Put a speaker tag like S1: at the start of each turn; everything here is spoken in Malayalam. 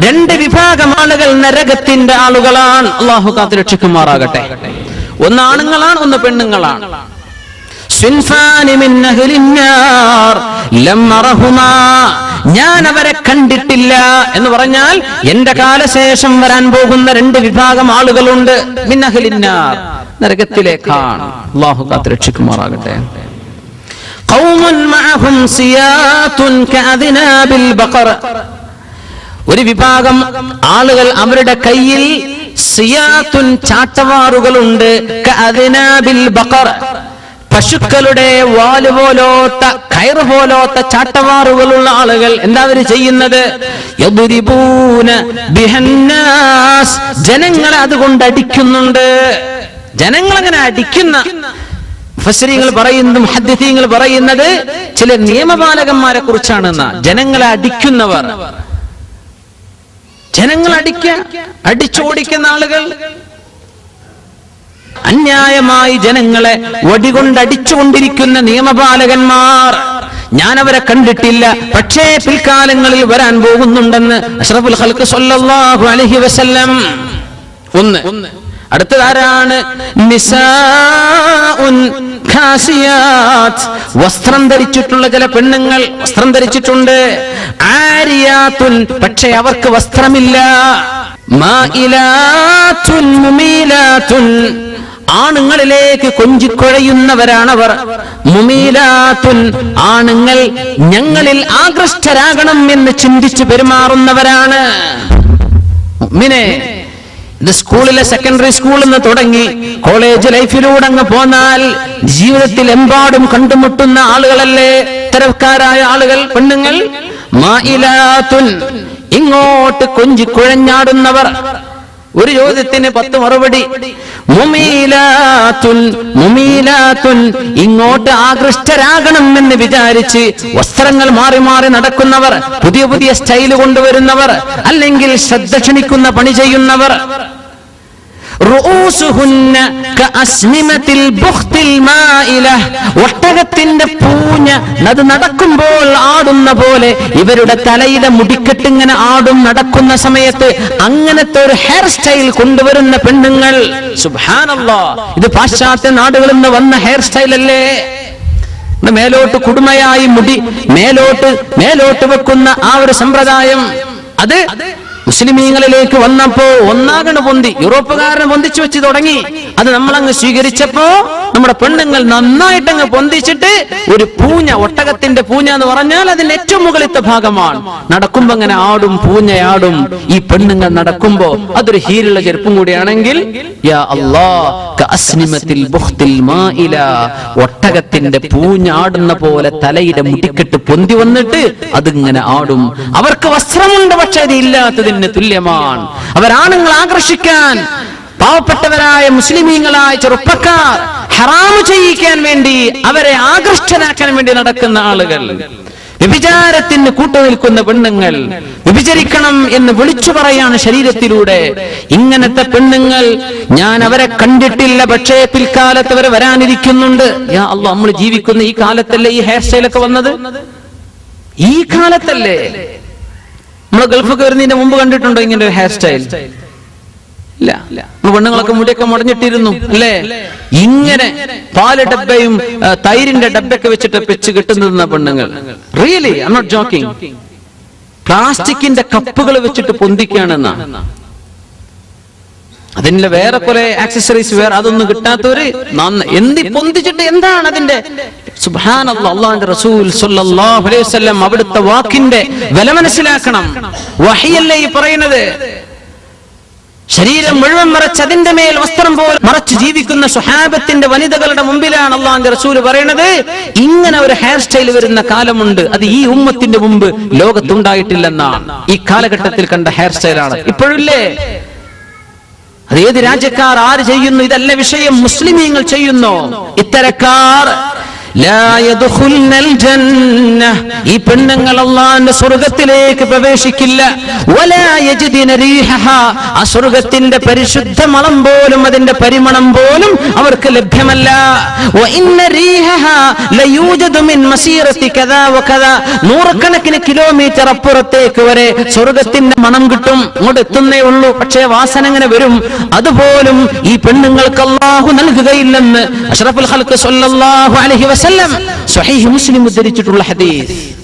S1: രണ്ട് വിഭാഗം ആളുകൾ നരകത്തിന്റെ ആളുകളാണ്. അള്ളാഹു കാത്ത് രക്ഷിക്കുമാറാകട്ടെ. ഒന്ന് ആണുങ്ങളാണ് ഒന്ന് പെണ്ണുങ്ങളാണ്. ഞാൻ അവരെ കണ്ടിട്ടില്ല എന്ന് പറഞ്ഞാൽ എന്റെ കാലശേഷം വരാൻ പോകുന്ന രണ്ട് വിഭാഗം ആളുകളുണ്ട്. മിൻ അഹ്ലിന്നാർ. നരകത്തിലേക്കാണ്. അള്ളാഹു കാത്ത് രക്ഷിക്കുമാറാകട്ടെ. ഒരു വിഭാഗം ആളുകൾ അവരുടെ കയ്യിൽ സിയാത്തുൻ ചാട്ടവാറുകളുണ്ട്. പശുക്കളുടെ വാൽ പോലോത്ത കയർ പോലോത്ത ചാട്ടവാറുകളുള്ള ആളുകൾ എന്താ അവർ ചെയ്യുന്നത്? ജനങ്ങളെ അതുകൊണ്ട് അടിക്കുന്നുണ്ട്. ജനങ്ങളങ്ങനെ അടിക്കുന്ന മുഫസ്സിരീങ്ങൾ പറയുന്നതും ഹദ്ദിസീങ്ങൾ പറയുന്നത് ചില നിയമപാലകന്മാരെ കുറിച്ചാണെന്ന ജനങ്ങളെ അടിക്കുന്നവർ. ജനങ്ങൾ അടിക്ക അടിച്ചോടിക്കുന്ന ആളുകൾ. അന്യായമായി ജനങ്ങളെ വടികൊണ്ടടിച്ചുകൊണ്ടിരിക്കുന്ന നിയമപാലകന്മാർ. ഞാൻ അവരെ കണ്ടിട്ടില്ല. പക്ഷേ പിൽക്കാലങ്ങളിൽ വരാൻ പോകുന്നുണ്ടെന്ന് അഷ്റഫുൽ ഹൽക്ക് സല്ലല്ലാഹു അലൈഹി വസല്ലം. ഒന്ന്. അടുത്തതാരാണ്? വസ്ത്രം ധരിച്ചിട്ടുള്ള ചില പെണ്ണുങ്ങൾ വസ്ത്രം ധരിച്ചിട്ടുണ്ട്. ആരിയാത്തുൻ പക്ഷെ അവർക്ക് വസ്ത്രമില്ല. ആണുങ്ങളിലേക്ക് കൊഞ്ചിക്കുഴയുന്നവരാണവർ. മുമീലാത്തുൻ ആണുങ്ങൾ ഞങ്ങളിൽ ആകൃഷ്ടരാകണം എന്ന് ചിന്തിച്ചു പെരുമാറുന്നവരാണ്. മുഅ്മിനെ ഇത് സ്കൂളിലെ സെക്കൻഡറി സ്കൂളിൽ നിന്ന് തുടങ്ങി കോളേജ് ലൈഫിലൂടെ അങ്ങ് പോന്നാൽ ജീവിതത്തിൽ എമ്പാടും കണ്ടുമുട്ടുന്ന ആളുകളല്ലേ? ഇത്തരക്കാരായ ആളുകൾ പെണ്ണുങ്ങൾ? ഇങ്ങോട്ട് കൊഞ്ചി കുഴഞ്ഞാടുന്നവർ. ഒരു ചോദ്യത്തിന് പത്ത് മറുപടി. മുമീലാത്തുൽ മുമീലാത്തുൽ ഇങ്ങോട്ട് ആകൃഷ്ടരാകണം എന്ന് വിചാരിച്ച് വസ്ത്രങ്ങൾ മാറി മാറി നടക്കുന്നവർ പുതിയ പുതിയ സ്റ്റൈൽ കൊണ്ടുവരുന്നവർ അല്ലെങ്കിൽ ശ്രദ്ധ ക്ഷണിക്കുന്ന പണി ചെയ്യുന്നവർ. ഒട്ടകത്തിന്റെ പൂഞ്ഞ അത് നടക്കുമ്പോൾ ആടുന്ന പോലെ ഇവരുടെ തലയിലെ മുടിക്കെട്ട് ഇങ്ങനെ ആടും നടക്കുന്ന സമയത്ത് അങ്ങനത്തെ ഒരു ഹെയർ സ്റ്റൈൽ കൊണ്ടുവരുന്ന പെണ്ണുങ്ങൾ. ഇത് പാശ്ചാത്യ നാടുകളിൽ നിന്ന് വന്ന ഹെയർ സ്റ്റൈൽ അല്ലേ? മേലോട്ട് കുടുമയായി മുടി മേലോട്ട് മേലോട്ട് വെക്കുന്ന ആ ഒരു സമ്പ്രദായം. അത് മുസ്ലിമീങ്ങളിലേക്ക് വന്നപ്പോ ഒന്നാകണ് പൊന്തി യൂറോപ്പുകാരനെ പൊന്തിച്ചു വെച്ച് തുടങ്ങി. അത് നമ്മളങ്ങ് സ്വീകരിച്ചപ്പോ നമ്മുടെ പെണ്ണുങ്ങൾ നന്നായിട്ടങ്ങ് പൊന്തിച്ചിട്ട് ഒരു പൂഞ്ഞ ഒട്ടകത്തിന്റെ പൂഞ്ഞ എന്ന് പറഞ്ഞാൽ അതിന്റെ ഏറ്റവും മുകളിലത്തെ ഭാഗമാണ്. നടക്കുമ്പോ അങ്ങനെ ആടും പൂഞ്ഞയാടും. ഈ പെണ്ണുങ്ങൾ നടക്കുമ്പോ അതൊരു ഹീരുള്ള ചെരുപ്പും കൂടിയാണെങ്കിൽ ഒട്ടകത്തിന്റെ പൂഞ്ഞാടുന്ന പോലെ തലയുടെ മുടിക്കെട്ട് പൊന്തി വന്നിട്ട് അതിങ്ങനെ ആടും. അവർക്ക് വസ്ത്രമുണ്ട് പക്ഷെ അത് ഇല്ലാത്തതിന് തുല്യമാണ്. അവരാണുങ്ങൾ ആകർഷിക്കാൻ പാവപ്പെട്ടവരായ മുസ്ലിമീങ്ങളായ ചെറുപ്പക്കാർ ഹറാമ് ചെയ്യിക്കാൻ വേണ്ടി അവരെ ആകൃഷ്ടരാക്കാൻ വേണ്ടി നടക്കുന്ന ആളുകൾ. വ്യഭിചാരത്തിന് കൂട്ടുനിൽക്കുന്ന പെണ്ണുങ്ങൾ വ്യഭിചരിക്കണം എന്ന് വിളിച്ചു പറയാണ് ശരീരത്തിലൂടെ. ഇങ്ങനത്തെ പെണ്ണുങ്ങൾ ഞാൻ അവരെ കണ്ടിട്ടില്ല പക്ഷേ പിൽക്കാലത്ത് അവർ വരാനിരിക്കുന്നുണ്ട്. യാ അള്ളാ നമ്മൾ ജീവിക്കുന്ന ഈ കാലത്തല്ലേ ഈ ഹെയർ സ്റ്റൈലൊക്കെ വന്നത്? ഈ കാലത്തല്ലേ? നമ്മൾ ഗൾഫൊക്കെ വരുന്നതിന്റെ മുമ്പ് കണ്ടിട്ടുണ്ടോ ഇങ്ങനെ ഒരു ഹെയർ സ്റ്റൈൽ ഇല്ല. പെണ്ണുങ്ങളൊക്കെ മുടിയൊക്കെ മുടഞ്ഞിട്ടിരുന്നു അല്ലേ? ഇങ്ങനെ പാൽ ഡബ്ബയും തൈരിന്റെ ഡബ്ബയൊക്കെ വെച്ചിട്ട് പെച്ച് കിട്ടുന്ന പെണ്ണുങ്ങൾ. റിയലി ഐ നോട്ട് ജോക്കിംഗ് പ്ലാസ്റ്റിക്കിന്റെ കപ്പുകൾ വെച്ചിട്ട് പൊന്തിക്കുകയാണെന്നാണ് അതിന്റെ വേറെ കുറെ ആക്സസറീസ് വേറെ അതൊന്നും കിട്ടാത്തവര് നന്ന എന്തി പൊന്തിച്ചിട്ട് എന്താണ് അതിന്റെ? റസൂൽ അലൈഹി വസല്ലം അവിടുത്തെ വാക്കിന്റെ വില മനസ്സിലാക്കണം. വഹിയല്ലേ ഈ പറയുന്നത്? ശരീരം മുഴുവൻ മറച്ച് അതിന്റെ മേൽ വസ്ത്രം പോലെ മറച്ച് ജീവിക്കുന്ന സുഹാബത്തിന്റെ വനിതകളുടെ മുമ്പിലാണ് അള്ളാഹിന്റെ റസൂൽ പറയുന്നത് ഇങ്ങനെ ഒരു ഹെയർ സ്റ്റൈൽ വരുന്ന കാലമുണ്ട്. അത് ഈ ഉമ്മത്തിന്റെ മുമ്പ് ലോകത്തുണ്ടായിട്ടില്ലെന്നാണ്. ഈ കാലഘട്ടത്തിൽ കണ്ട ഹെയർ സ്റ്റൈലാണ്. ഇപ്പോഴില്ലേ? അത് ഏത് രാജ്യക്കാർ ആര് ചെയ്യുന്നു? ഇതല്ല വിഷയം. മുസ്ലിമീങ്ങൾ ചെയ്യുന്നു. ഇത്തരക്കാർ ഈ പെണ്ണുങ്ങൾ അള്ളാന്റെ സ്വർഗത്തിലേക്ക് പ്രവേശിക്കില്ല. ആ സ്വർഗത്തിന്റെ പരിശുദ്ധ മണം പോലും അതിന്റെ പരിമണം പോലും അവർക്ക് ലഭ്യമല്ല. നൂറുകണക്കിന് കിലോമീറ്റർ അപ്പുറത്തേക്ക് വരെ സ്വർഗത്തിന്റെ മണം കിട്ടും. അങ്ങോട്ട് എത്തുന്നേ ഉള്ളൂ. പക്ഷേ വാസന അങ്ങനെ വരും. അതുപോലും ഈ പെണ്ണുങ്ങൾക്ക് അള്ളാഹു നൽകുകയില്ലെന്ന് അഷ്റഫുൽ വസല്ലം സ്വഹീഹ് മുസ്ലിം ഉദ്ധരിച്ചിട്ടുള്ള ഹദീസ്